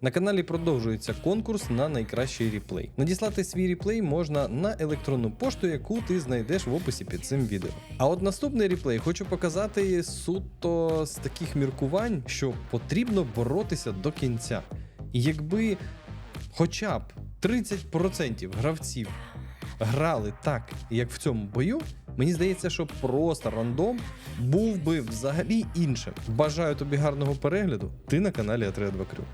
На каналі продовжується конкурс на найкращий реплей. Надіслати свій реплей можна на електронну пошту, яку ти знайдеш в описі під цим відео. А от наступний реплей хочу показати суто з таких міркувань, що потрібно боротися до кінця. І якби хоча б 30% гравців грали так, як в цьому бою, мені здається, що просто рандом був би взагалі іншим. Бажаю тобі гарного перегляду. Ти на каналі А32 Крю.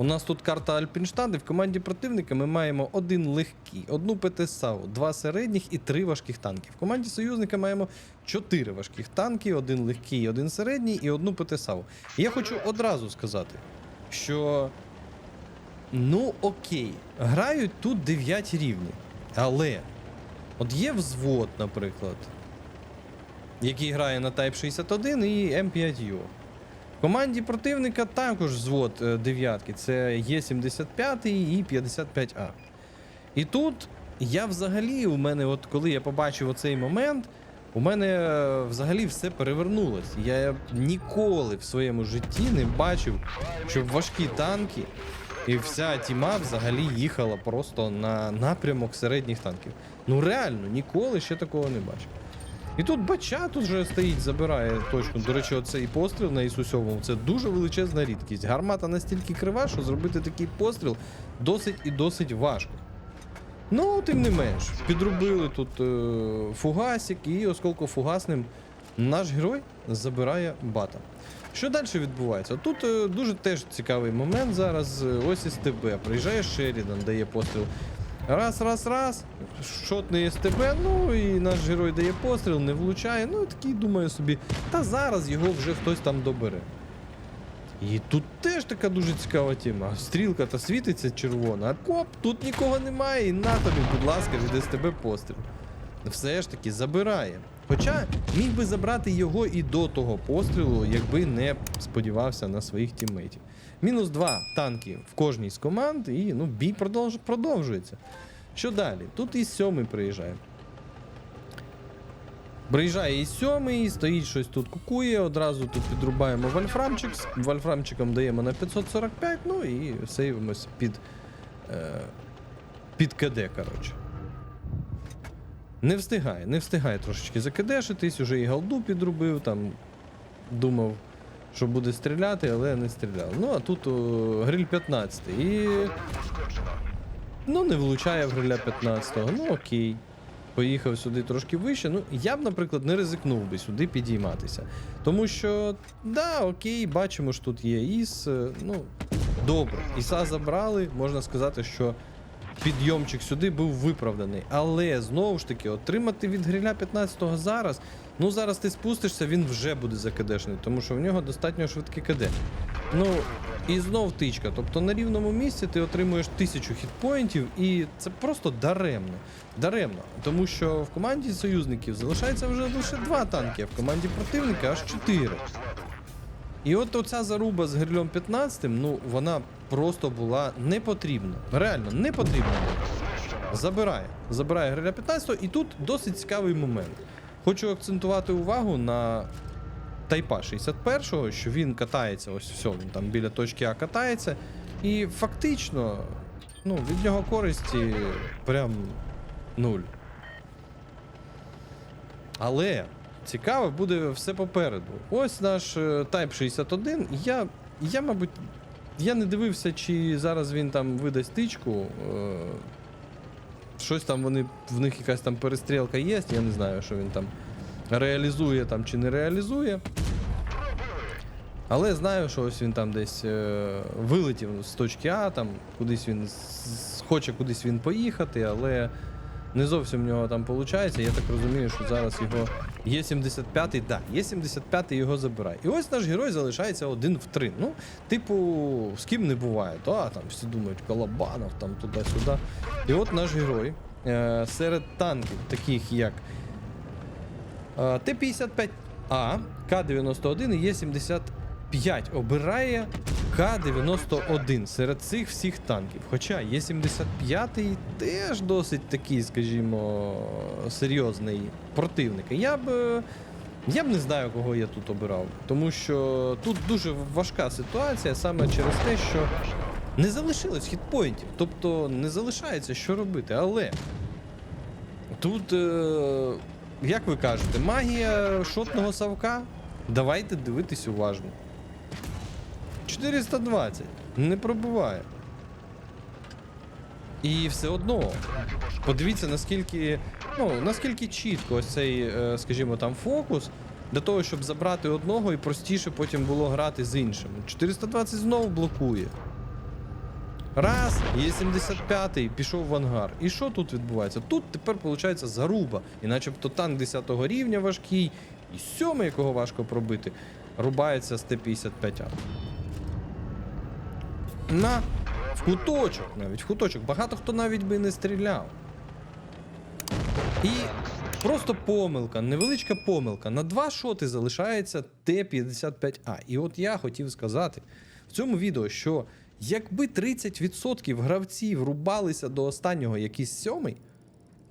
У нас тут карта Альпінштадт, і в команді противника ми маємо один легкий, одну ПТСАУ, два середніх і три важких танки. В команді союзника маємо чотири важких танки, один легкий, один середній і одну ПТСАУ. Я хочу одразу сказати, що ну окей, грають тут 9 рівні, але от є взвод, наприклад, який грає на Type 61 і М5U. Команді противника також взвод е, дев'ятки. Це Є75 і 55А. І тут я взагалі, у мене, от коли я побачив оцей момент, у мене е, взагалі все перевернулось. Я ніколи в своєму житті не бачив, щоб важкі танки і вся тіма взагалі їхала просто на напрямок середніх танків. Ну реально, ніколи ще такого не бачив. І тут бача тут вже стоїть, забирає точку. До речі, оцей постріл на Ісусьовому це дуже величезна рідкість. Гармата настільки крива, що зробити такий постріл досить і досить важко. Ну, тим не менш, підробили тут е, фугасик і осколкофугасним наш герой забирає бата. Що далі відбувається? Тут е, дуже теж цікавий момент зараз. Е, Ось СТБ. Приїжджає Шерідан, дає постріл. Раз, раз, раз. Шотний СТБ, ну і наш герой дає постріл, не влучає. Ну і такий думаю собі, та зараз його вже хтось там добере. І тут теж така дуже цікава тема. Стрілка та світиться червона, а коп, тут нікого немає, і на тобі, будь ласка, від СТБ постріл. Все ж таки забирає. Хоча міг би забрати його і до того пострілу, якби не сподівався на своїх тіммейтів. Мінус два танки в кожній з команд, і ну, бій продовж... продовжується. Що далі? Тут і сьомий приїжджає. Приїжджає і сьомий, стоїть щось тут кукує, одразу тут підрубаємо вольфрамчик, вольфрамчиком даємо на 545, ну і сейвимось під, е, під КД, коротше. Не встигає, не встигає трошечки закидешитись, уже і голду підрубив, там думав, що буде стріляти, але не стріляв. Ну, а тут о, гриль 15 і. Ну, не влучає в гриля 15-го, ну окей. Поїхав сюди трошки вище. Ну, я б, наприклад, не ризикнув би сюди підійматися. Тому що, да, окей, бачимо, що тут є Іс. е, Ну, добре. Іса забрали, можна сказати, що підйомчик сюди був виправданий. Але знову ж таки, отримати від гриля 15-го зараз. Ну, зараз ти спустишся, він вже буде закидешний, тому що в нього достатньо швидке КД. Ну, і знов тичка. Тобто на рівному місці ти отримуєш тисячу хітпоінтів, і це просто даремно. Даремно. Тому що в команді союзників залишається вже лише два танки, а в команді противника аж чотири. І от оця заруба з грилем 15, ну вона просто була не потрібна. Реально, не потрібна. Забирає. Забирає гриля 15 і тут досить цікавий момент. Хочу акцентувати увагу на Тайпа 61-го, що він катається, ось все, він там біля точки А катається. І фактично, ну, від нього користі прям нуль. Але цікаво буде все попереду. Ось наш е, Type 61. Я, я, мабуть, я не дивився, чи зараз він там видасть тичку. Е, щось там вони, в них якась там перестрілка є, я не знаю, що він там реалізує там чи не реалізує. Але знаю, що ось він там десь е, вилетів з точки А, там кудись він хоче кудись він поїхати, але не зовсім в нього там виходить. Я так розумію, що зараз його є 75-й, да, є 75-й його забирає. І ось наш герой залишається один в три. Ну, типу, з ким не буває. Да, там всі думають, Колобанов, там туди-сюди. І от наш герой е, серед танків, таких як е, Т-55А, К-91 і Є-75 обирає К-91 серед цих всіх танків. Хоча Є-75 теж досить такий, скажімо, серйозний противник. Я б Я б не знаю, кого я тут обирав. Тому що тут дуже важка ситуація саме через те, що не залишилось хітпоінтів. Тобто не залишається, що робити. Але тут, е, як ви кажете, магія шотного савка. Давайте дивитись уважно. 420. Не пробуває. І все одно. Подивіться, наскільки, ну, наскільки чітко ось цей, е, скажімо, там фокус для того, щоб забрати одного і простіше потім було грати з іншим. 420 знову блокує. Раз, є 75-й, пішов в ангар. І що тут відбувається? Тут тепер виходить заруба. І начебто танк 10 рівня важкий, і сьомий, якого важко пробити, рубається з Т-55А. На в куточок навіть, в куточок. Багато хто навіть би не стріляв. І просто помилка, невеличка помилка. На два шоти залишається Т-55А. І от я хотів сказати в цьому відео, що якби 30% гравців рубалися до останнього якийсь сьомий,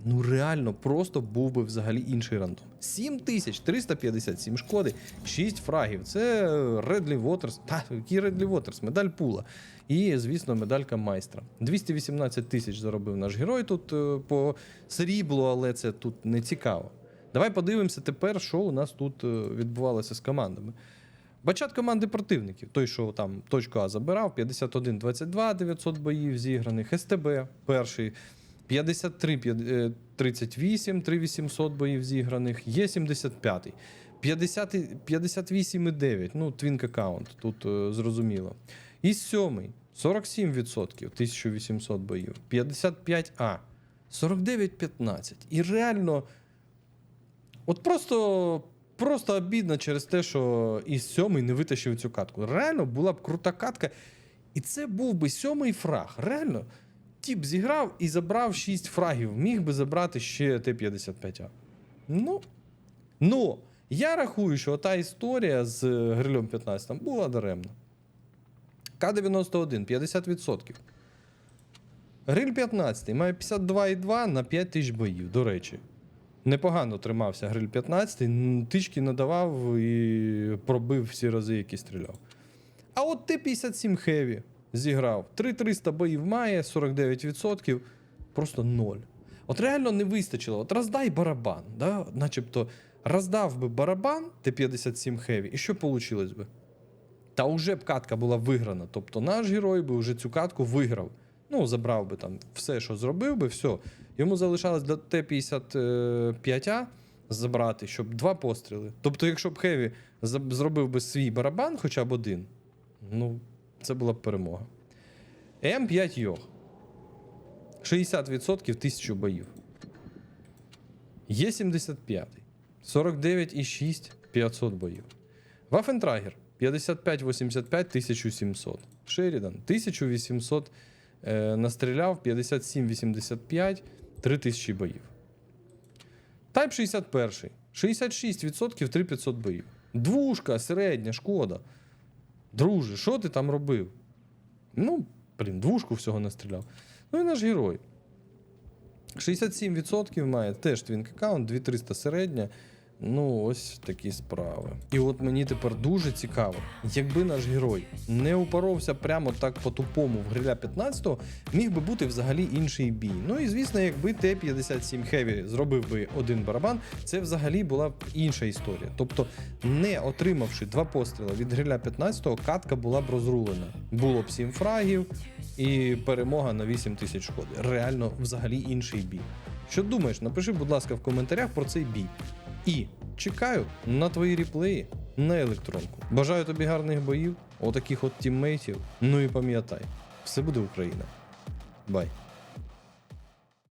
ну реально просто був би взагалі інший рандом. 7357 шкоди, 6 фрагів. Це Редлі Вотерс. Та, який Редлі Вотерс? Медаль пула. І, звісно, медалька майстра. 218 тисяч заробив наш герой тут е, по сріблу, але це тут не цікаво. Давай подивимося тепер, що у нас тут е, відбувалося з командами. Бачат команди противників. Той, що там точку А забирав, 51-22, 900 боїв зіграних, СТБ перший. 53 е, 38, 3800 боїв зіграних, є 75. 50, 58,9, ну, твінк аккаунт, тут е, зрозуміло. І сьомий 47%, 1800 боїв, 55А, 49,15. І реально, от просто, просто обідно через те, що і сьомий не витащив цю катку. Реально була б крута катка, і це був би сьомий фраг. Реально. Тіп зіграв і забрав 6 фрагів. Міг би забрати ще Т-55А. Ну. Ну, я рахую, що та історія з е, грилем 15 була даремна. К-91 50%. Гриль 15 має 52,2 на 5 тисяч боїв, до речі. Непогано тримався гриль 15, тички надавав і пробив всі рази, які стріляв. А от Т-57 Heavy зіграв. 3300 боїв має, 49%, просто ноль. От реально не вистачило. От роздай барабан, да? начебто роздав би барабан Т-57 Heavy, і що вийшло би? Та вже б катка була виграна. Тобто наш герой би вже цю катку виграв. Ну, забрав би там все, що зробив би, все. Йому залишалось до Т-55А забрати, щоб два постріли. Тобто, якщо б Хеві зробив би свій барабан, хоча б один, ну, це була б перемога. М5 Йог. 60% 1000 боїв. Є 75. 49,6 500 боїв. Вафентрагер 55-85 1700. Шерідан 1800 е, настріляв, 57-85 3000 боїв. Тайп 61. 66% 3500 боїв. Двушка, середня, шкода. Друже, що ти там робив? Ну, блін, двушку всього настріляв. Ну і наш герой. 67% має теж твінк аккаунт, 2300 середня. Ну, ось такі справи. І от мені тепер дуже цікаво, якби наш герой не упоровся прямо так по-тупому в гриля 15-го, міг би бути взагалі інший бій. Ну і звісно, якби Т-57 Heavy зробив би один барабан, це взагалі була б інша історія. Тобто, не отримавши два постріли від гриля 15-го, катка була б розрулена. Було б 7 фрагів і перемога на 8 тисяч шкоди. Реально, взагалі інший бій. Що думаєш? Напиши, будь ласка, в коментарях про цей бій. І чекаю на твої реплеї на електронку. Бажаю тобі гарних боїв, отаких от тіммейтів. Ну і пам'ятай, все буде Україна. Бай.